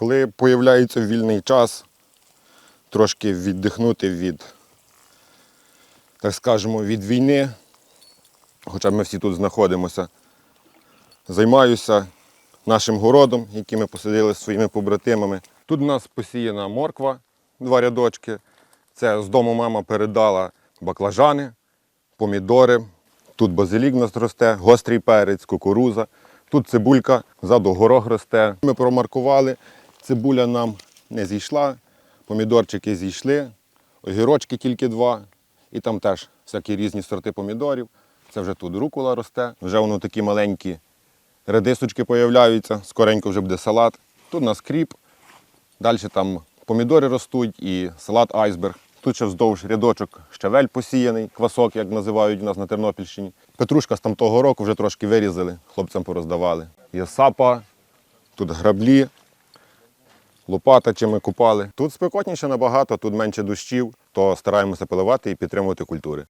Коли появляється вільний час, трошки віддихнути від, так скажемо, від війни, хоча ми всі тут знаходимося, займаюся нашим городом, який ми посадили зі своїми побратимами. Тут у нас посіяна морква, два рядочки. Це з дому мама передала баклажани, помідори. Тут базилік нас росте, гострий перець, кукуруза. Тут цибулька, ззаду горох росте. Ми промаркували, цибуля нам не зійшла, помідорчики зійшли, огірочки тільки два. І там теж всякі різні сорти помідорів. Це вже тут рукола росте. Вже воно такі маленькі редисочки появляються, скоренько вже буде салат. Тут у нас кріп, далі там помідори ростуть і салат айсберг. Тут ще вздовж рядочок щавель посіяний, квасок, як називають у нас на Тернопільщині. Петрушка з тамтого року вже трошки вирізали, хлопцям пороздавали. Є сапа, тут граблі, лопата, чи ми купали. Тут спекотніше набагато, тут менше дощів, то стараємося поливати і підтримувати культури.